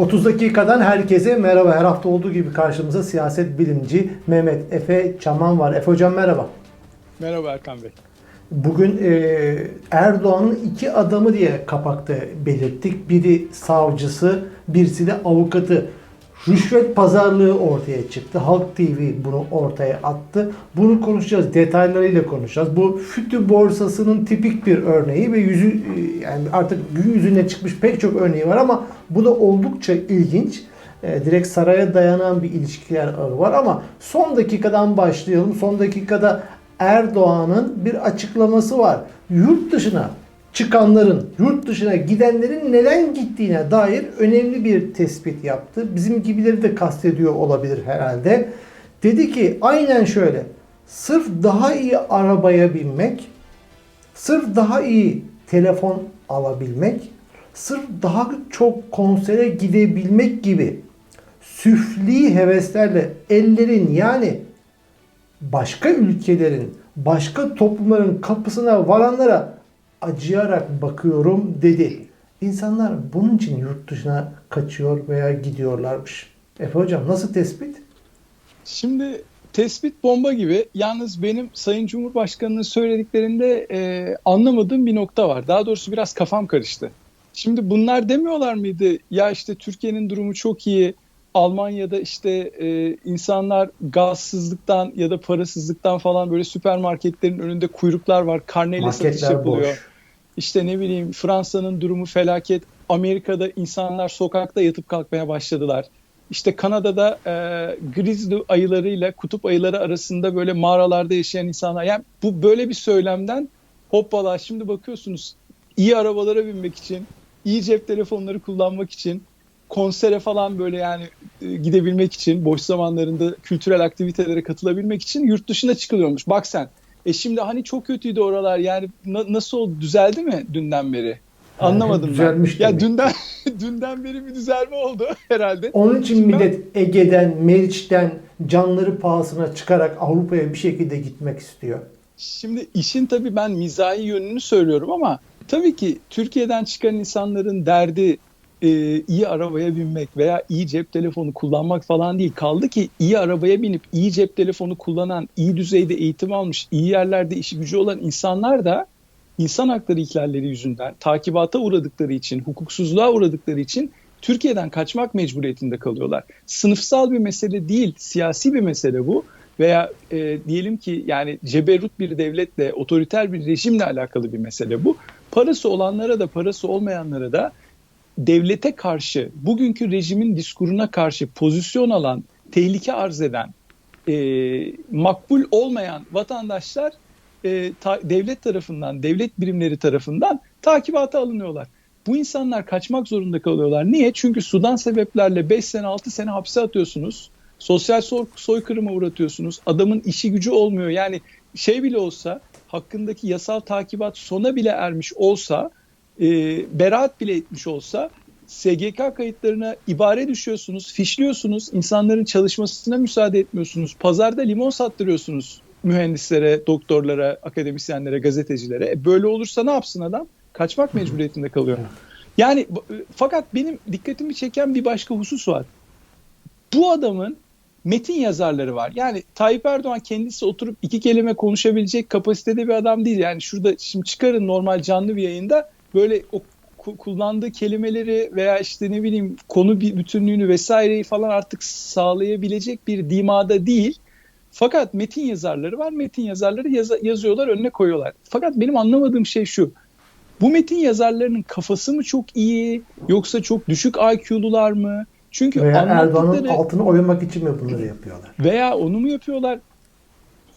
30 dakikadan herkese merhaba. Her hafta olduğu gibi karşımıza siyaset bilimci Mehmet Efe Çaman var. Efe hocam merhaba. Merhaba Erkan Bey. Bugün e, Erdoğan'ın iki adamı diye kapakta belirttik. Biri savcısı, birisi de avukatı. Rüşvet pazarlığı ortaya çıktı. Halk TV bunu ortaya attı. Bunu konuşacağız. Detaylarıyla konuşacağız. Bu FÜTÜ borsasının tipik bir örneği ve yüzü e, yani artık gün yüzüne çıkmış pek çok örneği var ama bu da oldukça ilginç. E, direkt saraya dayanan bir ilişkiler ağı var ama son dakikadan başlayalım. Son dakikada Erdoğan'ın bir açıklaması var. Yurt dışına çıkanların, yurt dışına gidenlerin neden gittiğine dair önemli bir tespit yaptı. Bizim gibileri de kastediyor olabilir herhalde. Dedi ki aynen şöyle. Sırf daha iyi arabaya binmek, sırf daha iyi telefon alabilmek, sırf daha çok konsere gidebilmek gibi süfli heveslerle ellerin yani başka ülkelerin, başka toplumların kapısına varanlara acıyarak bakıyorum dedi. İnsanlar bunun için yurt dışına kaçıyor veya gidiyorlarmış. Efe hocam nasıl tespit? Şimdi tespit bomba gibi. Yalnız benim Sayın Cumhurbaşkanı'nın söylediklerinde e, anlamadığım bir nokta var. Daha doğrusu biraz kafam karıştı. Şimdi bunlar demiyorlar mıydı? Ya işte Türkiye'nin durumu çok iyi. Almanya'da işte e, insanlar gazsızlıktan ya da parasızlıktan falan böyle süpermarketlerin önünde kuyruklar var. Karneyle satış Marketler yapılıyor. boş. İşte ne bileyim Fransa'nın durumu felaket. Amerika'da insanlar sokakta yatıp kalkmaya başladılar. İşte Kanada'da e, grizzly ayılarıyla kutup ayıları arasında böyle mağaralarda yaşayan insanlar. Yani bu böyle bir söylemden hoppala şimdi bakıyorsunuz iyi arabalara binmek için, iyi cep telefonları kullanmak için, konsere falan böyle yani e, gidebilmek için, boş zamanlarında kültürel aktivitelere katılabilmek için yurt dışına çıkılıyormuş. Bak sen. E şimdi hani çok kötüydü oralar yani na- nasıl oldu düzeldi mi dünden beri? Anlamadım ben. düzelmiş Ya dünden dünden beri bir düzelme oldu herhalde. Onun için Şimdi ben- millet Ege'den, Meriç'ten canları pahasına çıkarak Avrupa'ya bir şekilde gitmek istiyor. Şimdi işin tabii ben mizahi yönünü söylüyorum ama tabii ki Türkiye'den çıkan insanların derdi e, iyi arabaya binmek veya iyi cep telefonu kullanmak falan değil. Kaldı ki iyi arabaya binip iyi cep telefonu kullanan, iyi düzeyde eğitim almış, iyi yerlerde işi gücü olan insanlar da insan hakları ihlalleri yüzünden takibata uğradıkları için, hukuksuzluğa uğradıkları için Türkiye'den kaçmak mecburiyetinde kalıyorlar. Sınıfsal bir mesele değil, siyasi bir mesele bu veya e, diyelim ki yani ceberut bir devletle, otoriter bir rejimle alakalı bir mesele bu. Parası olanlara da parası olmayanlara da devlete karşı, bugünkü rejimin diskuruna karşı pozisyon alan, tehlike arz eden, e, makbul olmayan vatandaşlar e, ta- devlet tarafından, devlet birimleri tarafından takibata alınıyorlar. Bu insanlar kaçmak zorunda kalıyorlar. Niye? Çünkü sudan sebeplerle 5 sene 6 sene hapse atıyorsunuz. Sosyal soy- soykırıma uğratıyorsunuz. Adamın işi gücü olmuyor. Yani şey bile olsa hakkındaki yasal takibat sona bile ermiş olsa e, beraat bile etmiş olsa SGK kayıtlarına ibare düşüyorsunuz, fişliyorsunuz, insanların çalışmasına müsaade etmiyorsunuz, pazarda limon sattırıyorsunuz mühendislere, doktorlara, akademisyenlere, gazetecilere. E, böyle olursa ne yapsın adam? Kaçmak mecburiyetinde kalıyor. Yani bu- fakat benim dikkatimi çeken bir başka husus var. Bu adamın metin yazarları var. Yani Tayyip Erdoğan kendisi oturup iki kelime konuşabilecek kapasitede bir adam değil. Yani şurada şimdi çıkarın normal canlı bir yayında böyle o ku- kullandığı kelimeleri veya işte ne bileyim konu bir bütünlüğünü vesaireyi falan artık sağlayabilecek bir dimada değil. Fakat metin yazarları var. Metin yazarları yaza- yazıyorlar, önüne koyuyorlar. Fakat benim anlamadığım şey şu. Bu metin yazarlarının kafası mı çok iyi yoksa çok düşük IQ'lular mı? Çünkü Veya Erdoğan'ın anlattıkları altını oymak için mi bunları yapıyorlar? veya onu mu yapıyorlar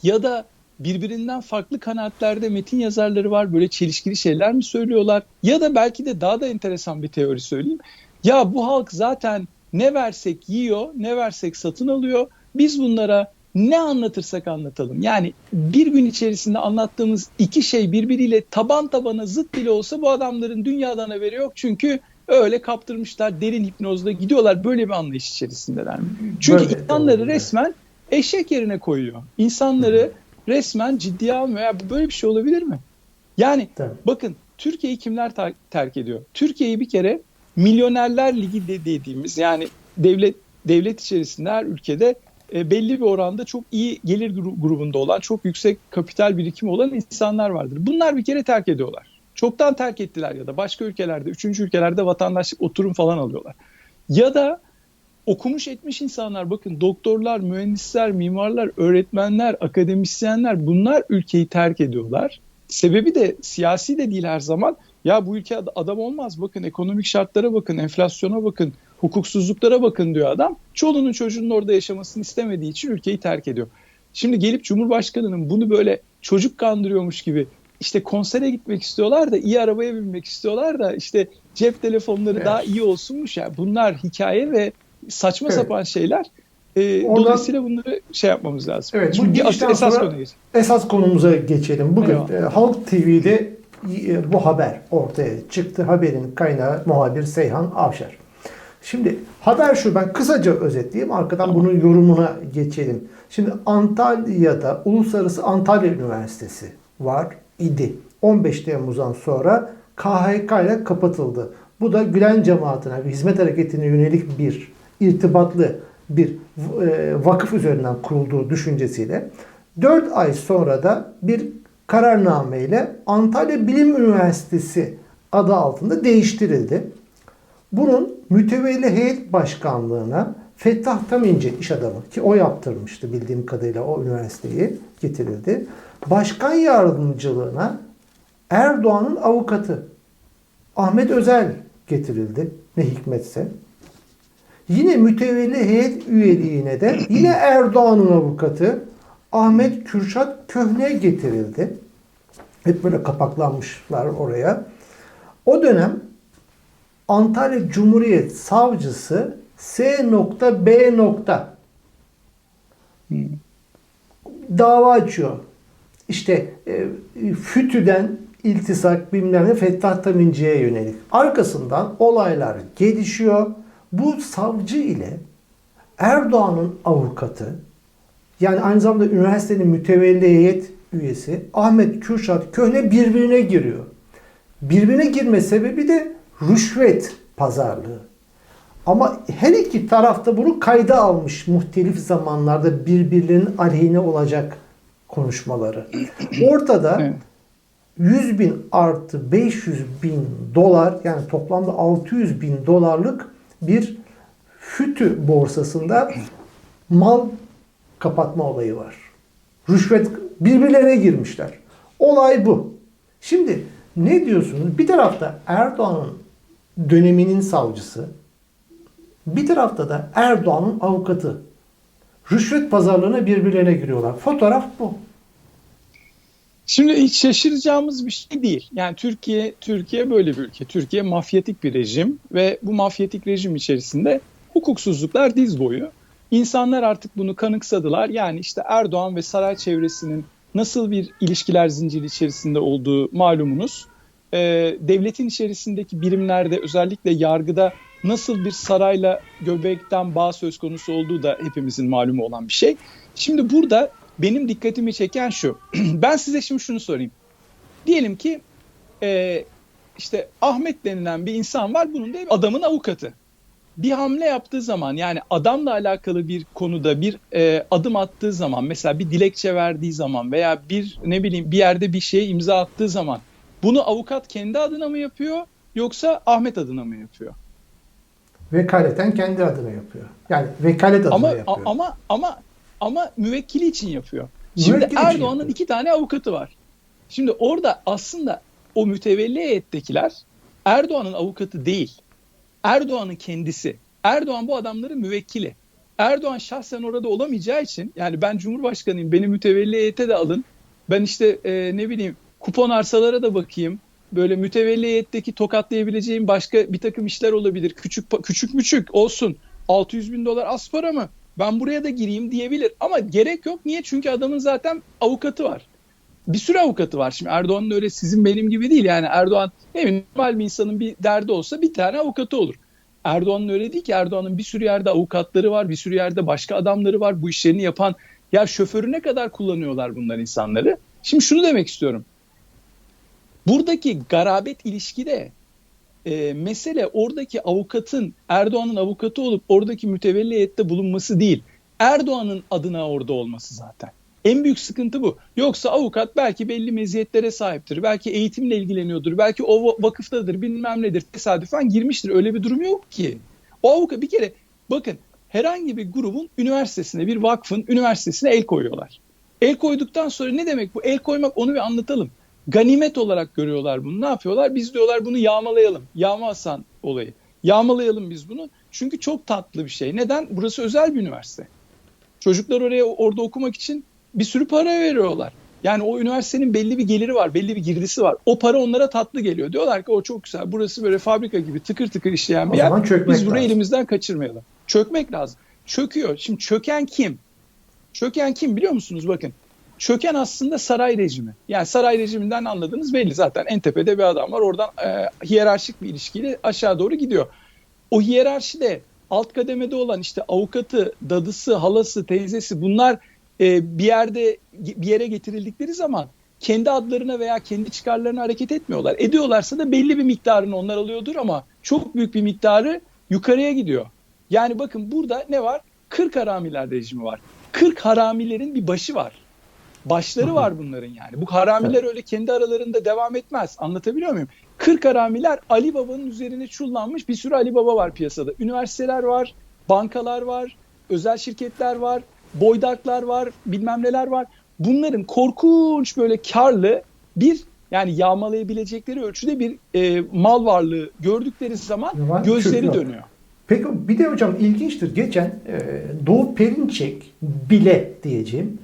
ya da birbirinden farklı kanaatlerde metin yazarları var böyle çelişkili şeyler mi söylüyorlar ya da belki de daha da enteresan bir teori söyleyeyim. Ya bu halk zaten ne versek yiyor, ne versek satın alıyor. Biz bunlara ne anlatırsak anlatalım. Yani bir gün içerisinde anlattığımız iki şey birbiriyle taban tabana zıt bile olsa bu adamların dünyadan haberi yok. Çünkü öyle kaptırmışlar derin hipnozda gidiyorlar böyle bir anlayış içerisindeler. Çünkü Böyle, insanları doğru, resmen eşek yerine koyuyor. İnsanları resmen ciddiye almıyor. Ya bu böyle bir şey olabilir mi? Yani Tabii. bakın Türkiye'yi kimler ta- terk ediyor? Türkiye'yi bir kere Milyonerler Ligi de dediğimiz yani devlet devlet içerisinde her ülkede e, belli bir oranda çok iyi gelir grubunda olan, çok yüksek kapital birikimi olan insanlar vardır. Bunlar bir kere terk ediyorlar. Çoktan terk ettiler ya da başka ülkelerde, üçüncü ülkelerde vatandaşlık oturum falan alıyorlar. Ya da okumuş etmiş insanlar bakın doktorlar, mühendisler, mimarlar, öğretmenler, akademisyenler bunlar ülkeyi terk ediyorlar. Sebebi de siyasi de değil her zaman. Ya bu ülke adam olmaz bakın ekonomik şartlara bakın, enflasyona bakın, hukuksuzluklara bakın diyor adam. Çoluğunun çocuğunun orada yaşamasını istemediği için ülkeyi terk ediyor. Şimdi gelip Cumhurbaşkanı'nın bunu böyle çocuk kandırıyormuş gibi işte konsere gitmek istiyorlar da iyi arabaya binmek istiyorlar da işte cep telefonları evet. daha iyi olsunmuş ya. Yani bunlar hikaye ve saçma evet. sapan şeyler. Ee, Oradan, dolayısıyla bunları şey yapmamız lazım. Evet, Şimdi bu esas konuya geçelim. Esas konumuza geçelim. Bugün e, Halk TV'de e, bu haber ortaya çıktı. Haberin kaynağı muhabir Seyhan Avşar. Şimdi haber şu ben kısaca özetleyeyim arkadan tamam. bunun yorumuna geçelim. Şimdi Antalya'da Uluslararası Antalya Üniversitesi var idi. 15 Temmuz'dan sonra KHK ile kapatıldı. Bu da Gülen cemaatine hizmet hareketine yönelik bir irtibatlı bir e, vakıf üzerinden kurulduğu düşüncesiyle 4 ay sonra da bir kararname ile Antalya Bilim Üniversitesi adı altında değiştirildi. Bunun mütevelli heyet başkanlığına Fettah Taminci iş adamı ki o yaptırmıştı bildiğim kadarıyla o üniversiteyi getirildi. Başkan yardımcılığına Erdoğan'ın avukatı Ahmet Özel getirildi. Ne hikmetse. Yine mütevelli heyet üyeliğine de yine Erdoğan'ın avukatı Ahmet Kürşat Köhne getirildi. Hep böyle kapaklanmışlar oraya. O dönem Antalya Cumhuriyet Savcısı S.B. Hmm. dava açıyor. İşte e, FÜTÜ'den iltisak bilmem ne Fettah Taminci'ye yönelik. Arkasından olaylar gelişiyor. Bu savcı ile Erdoğan'ın avukatı yani aynı zamanda üniversitenin mütevelli heyet üyesi Ahmet Kürşat Köhne birbirine giriyor. Birbirine girme sebebi de rüşvet pazarlığı. Ama her iki tarafta bunu kayda almış muhtelif zamanlarda birbirlerinin aleyhine olacak konuşmaları. Ortada 100 bin artı 500 bin dolar yani toplamda 600 bin dolarlık bir FÜTÜ borsasında mal kapatma olayı var. Rüşvet birbirlerine girmişler. Olay bu. Şimdi ne diyorsunuz? Bir tarafta Erdoğan'ın döneminin savcısı, bir tarafta da Erdoğan'ın avukatı. Rüşvet pazarlığına birbirlerine giriyorlar. Fotoğraf bu. Şimdi hiç şaşıracağımız bir şey değil. Yani Türkiye Türkiye böyle bir ülke. Türkiye mafyatik bir rejim ve bu mafyatik rejim içerisinde hukuksuzluklar diz boyu. İnsanlar artık bunu kanıksadılar. Yani işte Erdoğan ve saray çevresinin nasıl bir ilişkiler zinciri içerisinde olduğu malumunuz. Ee, devletin içerisindeki birimlerde özellikle yargıda nasıl bir sarayla göbekten bağ söz konusu olduğu da hepimizin malumu olan bir şey. Şimdi burada benim dikkatimi çeken şu. ben size şimdi şunu sorayım. Diyelim ki e, işte Ahmet denilen bir insan var. Bunun da adamın avukatı. Bir hamle yaptığı zaman yani adamla alakalı bir konuda bir e, adım attığı zaman mesela bir dilekçe verdiği zaman veya bir ne bileyim bir yerde bir şeye imza attığı zaman bunu avukat kendi adına mı yapıyor yoksa Ahmet adına mı yapıyor? Vekaleten kendi adına yapıyor. Yani vekalet adına ama, yapıyor. Ama ama ama müvekkili için yapıyor. Şimdi Erdoğan'ın iki tane avukatı var. Şimdi orada aslında o mütevelli heyettekiler Erdoğan'ın avukatı değil. Erdoğan'ın kendisi. Erdoğan bu adamların müvekkili. Erdoğan şahsen orada olamayacağı için yani ben Cumhurbaşkanıyım beni mütevelli heyete de alın. Ben işte e, ne bileyim kupon arsalara da bakayım. Böyle mütevelli heyetteki tokatlayabileceğim başka bir takım işler olabilir. Küçük küçük müçük olsun. 600 bin dolar az para mı? Ben buraya da gireyim diyebilir. Ama gerek yok. Niye? Çünkü adamın zaten avukatı var. Bir sürü avukatı var. Şimdi Erdoğan'ın öyle sizin benim gibi değil. Yani Erdoğan ne normal bir insanın bir derdi olsa bir tane avukatı olur. Erdoğan'ın öyle değil ki. Erdoğan'ın bir sürü yerde avukatları var. Bir sürü yerde başka adamları var. Bu işlerini yapan. Ya şoförü ne kadar kullanıyorlar bunlar insanları. Şimdi şunu demek istiyorum. Buradaki garabet ilişkide e, mesele oradaki avukatın Erdoğan'ın avukatı olup oradaki mütevelliyette bulunması değil. Erdoğan'ın adına orada olması zaten. En büyük sıkıntı bu. Yoksa avukat belki belli meziyetlere sahiptir. Belki eğitimle ilgileniyordur. Belki o vakıftadır bilmem nedir. Tesadüfen girmiştir. Öyle bir durum yok ki. O avukat bir kere bakın herhangi bir grubun üniversitesine bir vakfın üniversitesine el koyuyorlar. El koyduktan sonra ne demek bu? El koymak onu bir anlatalım. Ganimet olarak görüyorlar bunu. Ne yapıyorlar? Biz diyorlar bunu yağmalayalım. Yağma Hasan olayı. Yağmalayalım biz bunu. Çünkü çok tatlı bir şey. Neden? Burası özel bir üniversite. Çocuklar oraya orada okumak için bir sürü para veriyorlar. Yani o üniversitenin belli bir geliri var, belli bir girdisi var. O para onlara tatlı geliyor. Diyorlar ki o çok güzel. Burası böyle fabrika gibi tıkır tıkır işleyen bir yer. Biz burayı lazım. elimizden kaçırmayalım. Çökmek lazım. Çöküyor. Şimdi çöken kim? Çöken kim biliyor musunuz? Bakın. Çöken aslında saray rejimi. Yani saray rejiminden anladığınız belli zaten. En tepede bir adam var. Oradan e, hiyerarşik bir ilişkiyle aşağı doğru gidiyor. O hiyerarşide alt kademede olan işte avukatı, dadısı, halası, teyzesi bunlar e, bir yerde bir yere getirildikleri zaman kendi adlarına veya kendi çıkarlarına hareket etmiyorlar. Ediyorlarsa da belli bir miktarını onlar alıyordur ama çok büyük bir miktarı yukarıya gidiyor. Yani bakın burada ne var? 40 haramiler rejimi var. 40 haramilerin bir başı var. Başları var bunların yani. Bu haramiler öyle kendi aralarında devam etmez. Anlatabiliyor muyum? 40 haramiler Ali Baba'nın üzerine çullanmış bir sürü Ali Baba var piyasada. Üniversiteler var, bankalar var, özel şirketler var, boydaklar var, bilmem neler var. Bunların korkunç böyle karlı bir yani yağmalayabilecekleri ölçüde bir e, mal varlığı gördükleri zaman Var, gözleri dönüyor. Peki bir de hocam ilginçtir. Geçen e, Doğu Perinçek bile diyeceğim.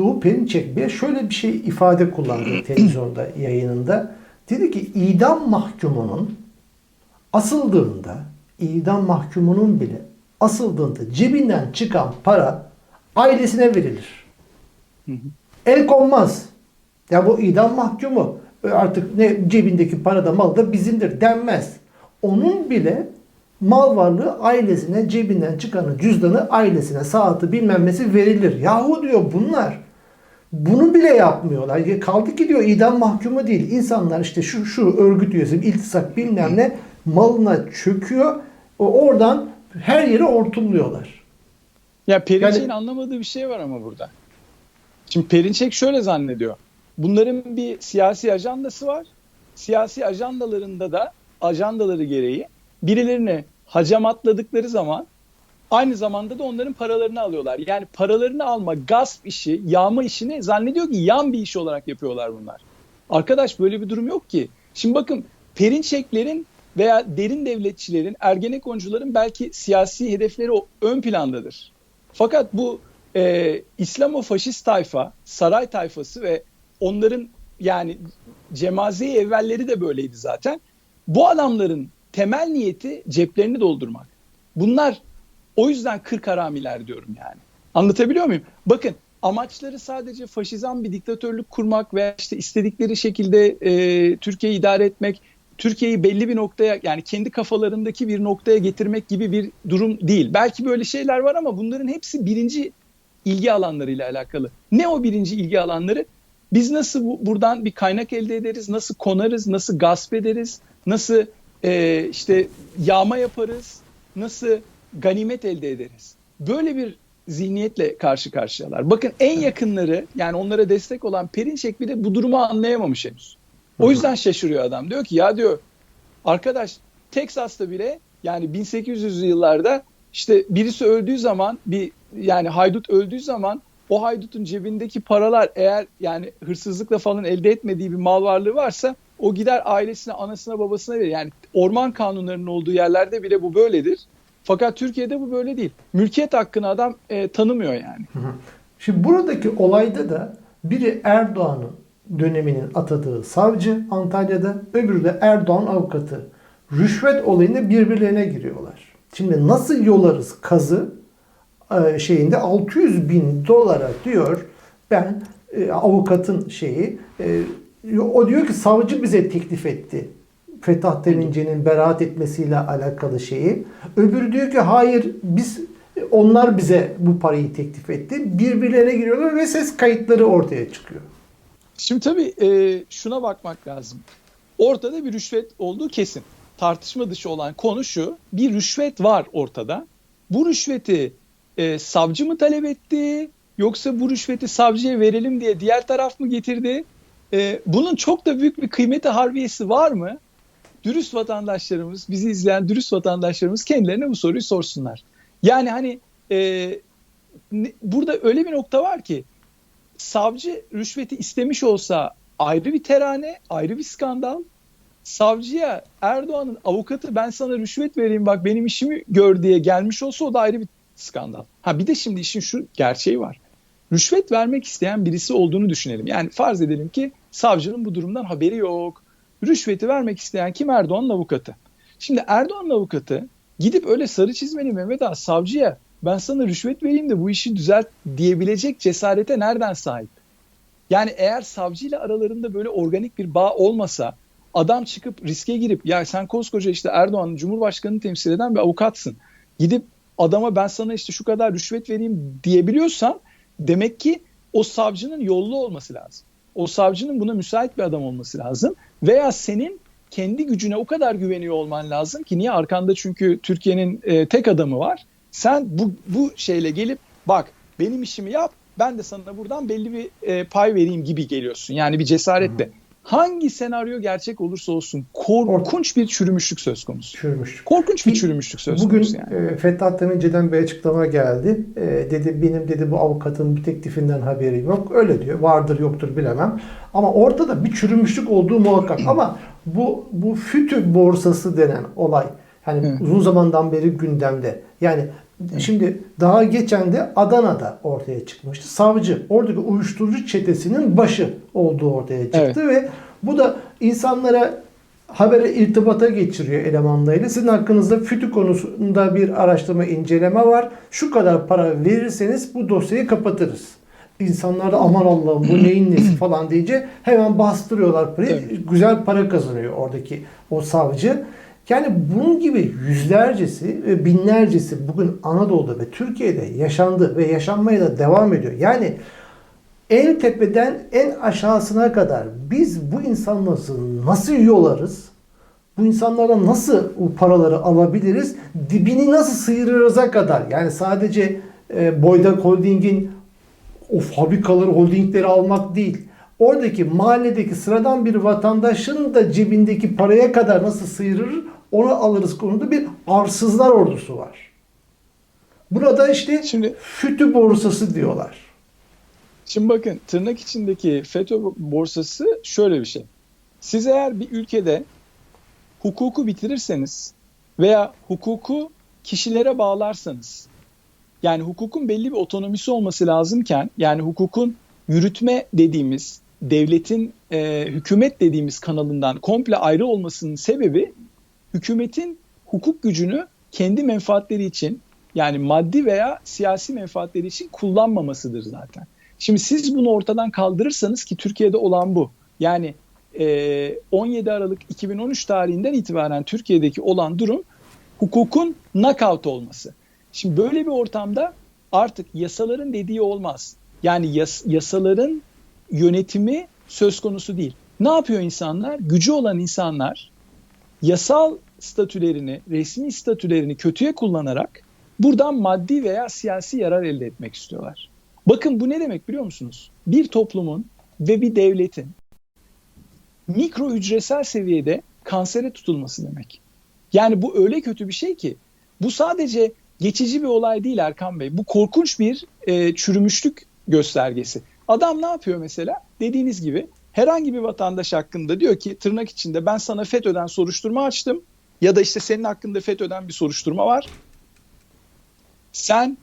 Doğu Perinçek bile şöyle bir şey ifade kullandı televizyonda yayınında. Dedi ki idam mahkumunun asıldığında idam mahkumunun bile asıldığında cebinden çıkan para ailesine verilir. Hı hı. El konmaz. Ya bu idam mahkumu e, artık ne cebindeki para da mal da bizimdir denmez. Onun bile mal varlığı ailesine cebinden çıkanı cüzdanı ailesine saati bilmem nesi verilir. Yahu diyor bunlar bunu bile yapmıyorlar. Ya Kaldı ki diyor idam mahkumu değil. İnsanlar işte şu şu örgüt üyesi, iltisak bilmem ne malına çöküyor. O oradan her yere hortumluyorlar. Ya Perinçek'in Yani- anlamadığı bir şey var ama burada. Şimdi Perinçek şöyle zannediyor. Bunların bir siyasi ajandası var. Siyasi ajandalarında da ajandaları gereği birilerine hacamatladıkları zaman aynı zamanda da onların paralarını alıyorlar. Yani paralarını alma, gasp işi, yağma işini zannediyor ki yan bir iş olarak yapıyorlar bunlar. Arkadaş böyle bir durum yok ki. Şimdi bakın Perinçeklerin veya derin devletçilerin, Ergenekoncuların belki siyasi hedefleri ön plandadır. Fakat bu e, İslamo-faşist tayfa, saray tayfası ve onların yani cemaze evvelleri de böyleydi zaten. Bu adamların temel niyeti ceplerini doldurmak. Bunlar o yüzden kırk haramiler diyorum yani. Anlatabiliyor muyum? Bakın amaçları sadece faşizan bir diktatörlük kurmak veya işte istedikleri şekilde e, Türkiye'yi idare etmek, Türkiye'yi belli bir noktaya yani kendi kafalarındaki bir noktaya getirmek gibi bir durum değil. Belki böyle şeyler var ama bunların hepsi birinci ilgi alanlarıyla alakalı. Ne o birinci ilgi alanları? Biz nasıl bu, buradan bir kaynak elde ederiz, nasıl konarız, nasıl gasp ederiz, nasıl e, işte yağma yaparız, nasıl ganimet elde ederiz. Böyle bir zihniyetle karşı karşıyalar. Bakın en yakınları yani onlara destek olan Perinçek bile bu durumu anlayamamış henüz. O yüzden şaşırıyor adam. Diyor ki ya diyor arkadaş Teksas'ta bile yani 1800'lü yıllarda işte birisi öldüğü zaman bir yani haydut öldüğü zaman o haydutun cebindeki paralar eğer yani hırsızlıkla falan elde etmediği bir mal varlığı varsa o gider ailesine, anasına, babasına verir. Yani orman kanunlarının olduğu yerlerde bile bu böyledir. Fakat Türkiye'de bu böyle değil. Mülkiyet hakkını adam e, tanımıyor yani. Şimdi buradaki olayda da biri Erdoğan'ın döneminin atadığı savcı Antalya'da, öbürü de Erdoğan avukatı. Rüşvet olayında birbirlerine giriyorlar. Şimdi nasıl yolarız kazı e, şeyinde 600 bin dolara diyor ben e, avukatın şeyi e, o diyor ki savcı bize teklif etti. Fetah Derince'nin beraat etmesiyle alakalı şeyi. Öbürü diyor ki hayır biz onlar bize bu parayı teklif etti. Birbirlerine giriyorlar ve ses kayıtları ortaya çıkıyor. Şimdi tabii e, şuna bakmak lazım. Ortada bir rüşvet olduğu kesin. tartışma dışı olan konu şu. Bir rüşvet var ortada. Bu rüşveti e, savcı mı talep etti yoksa bu rüşveti savcıya verelim diye diğer taraf mı getirdi? E, bunun çok da büyük bir kıymeti harbiyesi var mı? Dürüst vatandaşlarımız, bizi izleyen dürüst vatandaşlarımız kendilerine bu soruyu sorsunlar. Yani hani e, burada öyle bir nokta var ki savcı rüşveti istemiş olsa ayrı bir terane, ayrı bir skandal. Savcıya Erdoğan'ın avukatı ben sana rüşvet vereyim bak benim işimi gör diye gelmiş olsa o da ayrı bir skandal. Ha bir de şimdi işin şu gerçeği var. Rüşvet vermek isteyen birisi olduğunu düşünelim. Yani farz edelim ki savcının bu durumdan haberi yok. Rüşveti vermek isteyen kim Erdoğan'ın avukatı. Şimdi Erdoğan'ın avukatı gidip öyle sarı çizmeli Mehmet Ağa savcıya ben sana rüşvet vereyim de bu işi düzelt diyebilecek cesarete nereden sahip? Yani eğer savcıyla aralarında böyle organik bir bağ olmasa adam çıkıp riske girip ya sen koskoca işte Erdoğan'ın Cumhurbaşkanı'nı temsil eden bir avukatsın. Gidip adama ben sana işte şu kadar rüşvet vereyim diyebiliyorsan demek ki o savcının yollu olması lazım. O savcının buna müsait bir adam olması lazım. Veya senin kendi gücüne o kadar güveniyor olman lazım ki niye arkanda çünkü Türkiye'nin e, tek adamı var. Sen bu, bu şeyle gelip bak benim işimi yap ben de sana buradan belli bir e, pay vereyim gibi geliyorsun. Yani bir cesaretle. Hı. Hangi senaryo gerçek olursa olsun korkunç bir çürümüşlük söz konusu. Çürümüşlük. Korkunç bir çürümüşlük söz Bugün, konusu yani. Bugün Fethat Demirci'den bir açıklama geldi. E, dedi benim dedi bu avukatın bir teklifinden haberim yok. Öyle diyor. Vardır yoktur bilemem. Ama ortada bir çürümüşlük olduğu muhakkak. Ama bu bu FÜTÜ borsası denen olay yani uzun zamandan beri gündemde. Yani Şimdi daha geçen de Adana'da ortaya çıkmıştı. Savcı oradaki uyuşturucu çetesinin başı olduğu ortaya çıktı evet. ve bu da insanlara habere irtibata geçiriyor elemanlarıyla. Sizin hakkınızda FİTÜ konusunda bir araştırma inceleme var. Şu kadar para verirseniz bu dosyayı kapatırız. İnsanlar da aman Allah'ım bu neyin nesi falan diyece hemen bastırıyorlar parayı. Evet. Güzel para kazanıyor oradaki o savcı. Yani bunun gibi yüzlercesi ve binlercesi bugün Anadolu'da ve Türkiye'de yaşandı ve yaşanmaya da devam ediyor. Yani en tepeden en aşağısına kadar biz bu insanları nasıl yolarız? Bu insanlara nasıl bu paraları alabiliriz? Dibini nasıl sıyırırıza kadar. Yani sadece e, Boydak Holding'in o fabrikaları, holdingleri almak değil. Oradaki mahalledeki sıradan bir vatandaşın da cebindeki paraya kadar nasıl sıyırır onu alırız konuda bir arsızlar ordusu var. Burada işte Şimdi, FETÖ borsası diyorlar. Şimdi bakın tırnak içindeki FETÖ borsası şöyle bir şey. Siz eğer bir ülkede hukuku bitirirseniz veya hukuku kişilere bağlarsanız yani hukukun belli bir otonomisi olması lazımken yani hukukun yürütme dediğimiz devletin e, hükümet dediğimiz kanalından komple ayrı olmasının sebebi hükümetin hukuk gücünü kendi menfaatleri için yani maddi veya siyasi menfaatleri için kullanmamasıdır zaten. Şimdi siz bunu ortadan kaldırırsanız ki Türkiye'de olan bu. Yani e, 17 Aralık 2013 tarihinden itibaren Türkiye'deki olan durum hukukun knockout olması. Şimdi böyle bir ortamda artık yasaların dediği olmaz. Yani yas, yasaların yönetimi söz konusu değil. Ne yapıyor insanlar? Gücü olan insanlar yasal statülerini, resmi statülerini kötüye kullanarak buradan maddi veya siyasi yarar elde etmek istiyorlar. Bakın bu ne demek biliyor musunuz? Bir toplumun ve bir devletin mikro hücresel seviyede kansere tutulması demek. Yani bu öyle kötü bir şey ki bu sadece geçici bir olay değil Erkan Bey. Bu korkunç bir e, çürümüşlük göstergesi. Adam ne yapıyor mesela? Dediğiniz gibi herhangi bir vatandaş hakkında diyor ki tırnak içinde ben sana FETÖ'den soruşturma açtım ya da işte senin hakkında FETÖ'den bir soruşturma var. Sen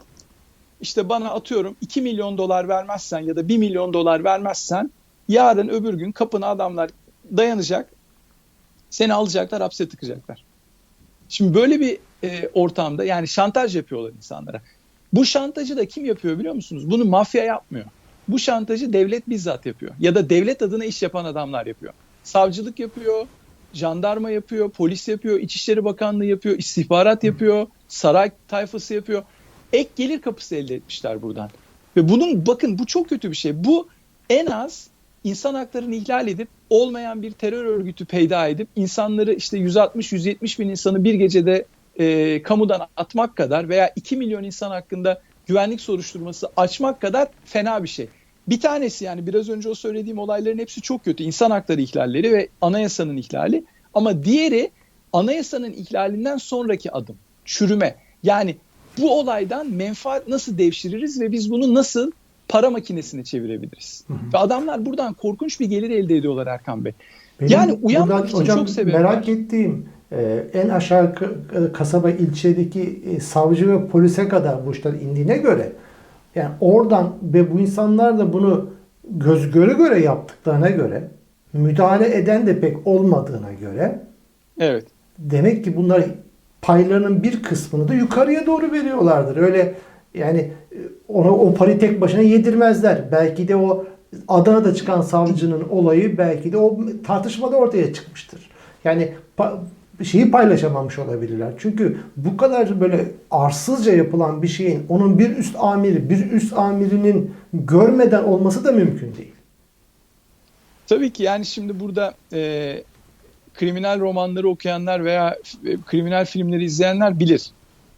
işte bana atıyorum 2 milyon dolar vermezsen ya da 1 milyon dolar vermezsen yarın öbür gün kapına adamlar dayanacak. Seni alacaklar hapse tıkacaklar. Şimdi böyle bir e, ortamda yani şantaj yapıyorlar insanlara. Bu şantajı da kim yapıyor biliyor musunuz? Bunu mafya yapmıyor. Bu şantajı devlet bizzat yapıyor. Ya da devlet adına iş yapan adamlar yapıyor. Savcılık yapıyor, jandarma yapıyor, polis yapıyor, İçişleri Bakanlığı yapıyor, istihbarat yapıyor, saray tayfası yapıyor. Ek gelir kapısı elde etmişler buradan. Ve bunun bakın bu çok kötü bir şey. Bu en az insan haklarını ihlal edip olmayan bir terör örgütü peyda edip insanları işte 160-170 bin insanı bir gecede e, kamudan atmak kadar veya 2 milyon insan hakkında güvenlik soruşturması açmak kadar fena bir şey. Bir tanesi yani biraz önce o söylediğim olayların hepsi çok kötü. İnsan hakları ihlalleri ve anayasanın ihlali. Ama diğeri anayasanın ihlalinden sonraki adım. Çürüme. Yani bu olaydan menfaat nasıl devşiririz ve biz bunu nasıl para makinesine çevirebiliriz? Hı hı. Ve adamlar buradan korkunç bir gelir elde ediyorlar Erkan Bey. Benim Yani uyanmak için hocam çok sebep merak ettiğim en aşağı ka- kasaba ilçedeki e, savcı ve polise kadar bu işler indiğine göre yani oradan ve bu insanlar da bunu göz göre göre yaptıklarına göre müdahale eden de pek olmadığına göre Evet. demek ki bunlar paylarının bir kısmını da yukarıya doğru veriyorlardır. Öyle yani e, ona o parayı tek başına yedirmezler. Belki de o Adana'da çıkan savcının olayı belki de o tartışmada ortaya çıkmıştır. Yani şeyi paylaşamamış olabilirler. Çünkü bu kadar böyle arsızca yapılan bir şeyin onun bir üst amiri, bir üst amirinin görmeden olması da mümkün değil. Tabii ki yani şimdi burada e, kriminal romanları okuyanlar veya e, kriminal filmleri izleyenler bilir.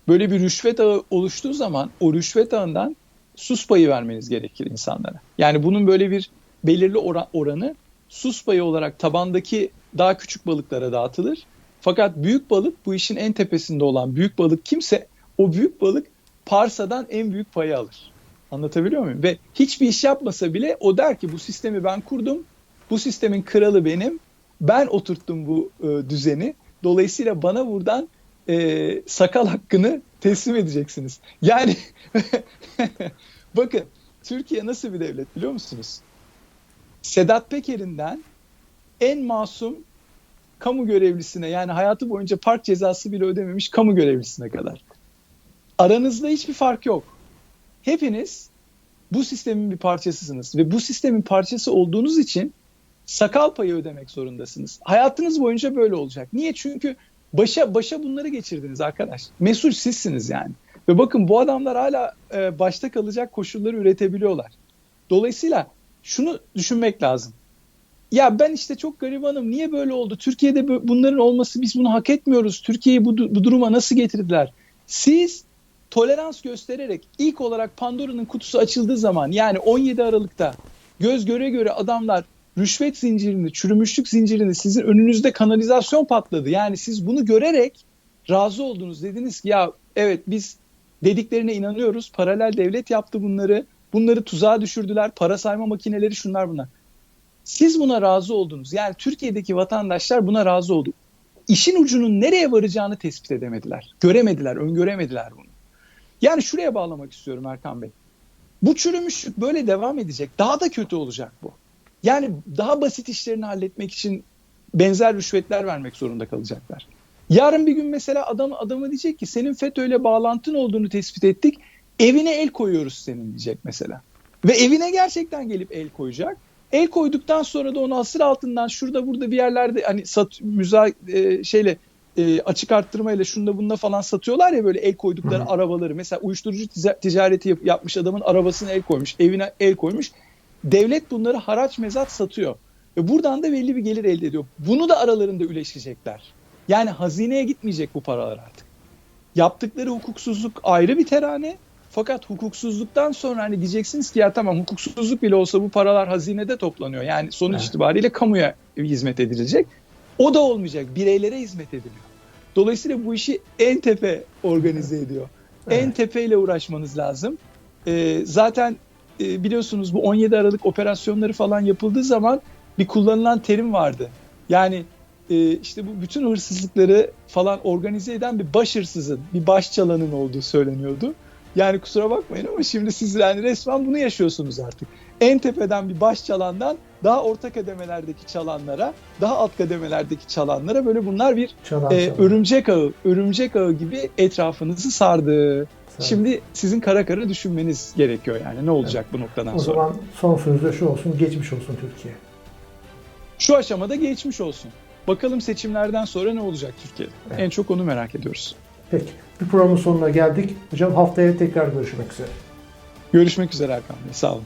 Böyle bir rüşvet ağı oluştuğu zaman o rüşvet ağından sus payı vermeniz gerekir insanlara. Yani bunun böyle bir belirli oran, oranı sus payı olarak tabandaki daha küçük balıklara dağıtılır. Fakat büyük balık bu işin en tepesinde olan büyük balık kimse o büyük balık parsadan en büyük payı alır. Anlatabiliyor muyum? Ve hiçbir iş yapmasa bile o der ki bu sistemi ben kurdum. Bu sistemin kralı benim. Ben oturttum bu e, düzeni. Dolayısıyla bana buradan e, sakal hakkını teslim edeceksiniz. Yani bakın Türkiye nasıl bir devlet biliyor musunuz? Sedat Peker'inden en masum kamu görevlisine yani hayatı boyunca park cezası bile ödememiş kamu görevlisine kadar. Aranızda hiçbir fark yok. Hepiniz bu sistemin bir parçasısınız ve bu sistemin parçası olduğunuz için sakal payı ödemek zorundasınız. Hayatınız boyunca böyle olacak. Niye? Çünkü başa başa bunları geçirdiniz arkadaş. Mesul sizsiniz yani. Ve bakın bu adamlar hala e, başta kalacak koşulları üretebiliyorlar. Dolayısıyla şunu düşünmek lazım. Ya ben işte çok garibanım. Niye böyle oldu? Türkiye'de bunların olması biz bunu hak etmiyoruz. Türkiye'yi bu, bu duruma nasıl getirdiler? Siz tolerans göstererek ilk olarak Pandora'nın kutusu açıldığı zaman yani 17 Aralık'ta göz göre göre adamlar rüşvet zincirini, çürümüşlük zincirini sizin önünüzde kanalizasyon patladı. Yani siz bunu görerek razı oldunuz. Dediniz ki ya evet biz dediklerine inanıyoruz. Paralel devlet yaptı bunları. Bunları tuzağa düşürdüler. Para sayma makineleri şunlar bunlar. Siz buna razı oldunuz. Yani Türkiye'deki vatandaşlar buna razı oldu. İşin ucunun nereye varacağını tespit edemediler. Göremediler, öngöremediler bunu. Yani şuraya bağlamak istiyorum Erkan Bey. Bu çürümüşlük böyle devam edecek. Daha da kötü olacak bu. Yani daha basit işlerini halletmek için benzer rüşvetler vermek zorunda kalacaklar. Yarın bir gün mesela adam adama diyecek ki senin FETÖ'yle bağlantın olduğunu tespit ettik. Evine el koyuyoruz senin diyecek mesela. Ve evine gerçekten gelip el koyacak. El koyduktan sonra da onu asır altından şurada burada bir yerlerde hani sat müza e, şeyle e, açık arttırmayla şunda bunda falan satıyorlar ya böyle el koydukları Hı. arabaları. Mesela uyuşturucu ticareti yap- yapmış adamın arabasına el koymuş, evine el koymuş. Devlet bunları haraç mezat satıyor. Ve buradan da belli bir gelir elde ediyor. Bunu da aralarında üleşecekler. Yani hazineye gitmeyecek bu paralar artık. Yaptıkları hukuksuzluk ayrı bir terane. Fakat hukuksuzluktan sonra hani diyeceksiniz ki ya tamam hukuksuzluk bile olsa bu paralar hazinede toplanıyor. Yani sonuç Evet. itibariyle kamuya hizmet edilecek. O da olmayacak. Bireylere hizmet ediliyor. Dolayısıyla bu işi en tepe organize ediyor. En Evet. tepeyle uğraşmanız lazım. Ee, zaten e, biliyorsunuz bu 17 Aralık operasyonları falan yapıldığı zaman bir kullanılan terim vardı. Yani e, işte bu bütün hırsızlıkları falan organize eden bir baş hırsızın, bir baş çalanın olduğu söyleniyordu. Yani kusura bakmayın ama şimdi siz yani resmen bunu yaşıyorsunuz artık. En tepeden bir baş çalandan daha orta kademelerdeki çalanlara, daha alt kademelerdeki çalanlara böyle bunlar bir Çalan e, çalan. örümcek ağı, örümcek ağı gibi etrafınızı sardı. Şimdi sizin kara kara düşünmeniz gerekiyor yani ne olacak bu noktadan o sonra. zaman son söz de şu olsun. Geçmiş olsun Türkiye. Şu aşamada geçmiş olsun. Bakalım seçimlerden sonra ne olacak Türkiye'de? Evet. En çok onu merak ediyoruz. Peki. Bir programın sonuna geldik. Hocam haftaya tekrar görüşmek üzere. Görüşmek üzere Erkan Bey. Sağ olun.